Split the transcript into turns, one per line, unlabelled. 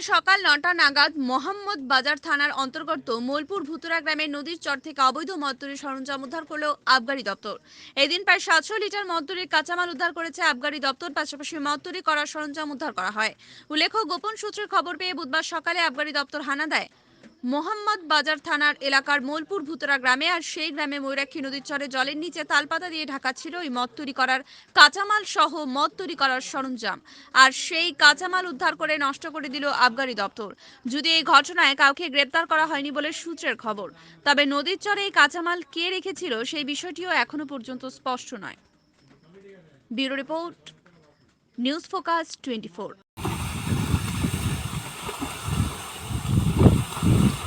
বুধবার সকাল নটা নাগাদ মোহাম্মদ বাজার থানার অন্তর্গত মোলপুর ভুতুরা গ্রামের নদীর চর থেকে অবৈধ মদ্দুরির সরঞ্জাম উদ্ধার করল আবগারি দপ্তর। এদিন প্রায় সাতশো লিটার মদ্দুরির কাঁচামাল উদ্ধার করেছে আবগারি দপ্তর, পাশাপাশি মদ্দুরি করার সরঞ্জাম উদ্ধার করা হয়। উল্লেখ্য, গোপন সূত্রের খবর পেয়ে বুধবার সকালে আবগারি দপ্তর হানা দেয়। মোহাম্মদ বাজার থানার এলাকার মোলপুর ভুতরা গ্রামে আর সেই গ্রামে ময়ূরাক্ষী নদীর চরে জলের নিচে তালপাতা দিয়ে ঢাকা ছিল ওই মদ তৈরি করার কাঁচামাল সহ মদ তৈরি করার সরঞ্জাম। আর সেই কাঁচামাল উদ্ধার করে নষ্ট করে দিল আবগারি দপ্তর। যদি এই ঘটনায় কাউকে গ্রেপ্তার করা হয়নি বলে সূত্রের খবর। তবে নদীর চরে এই কাঁচামাল কে রেখেছিল সেই বিষয়টিও এখনও পর্যন্ত স্পষ্ট নয়। Bureau report, news focus twenty Mm-hmm.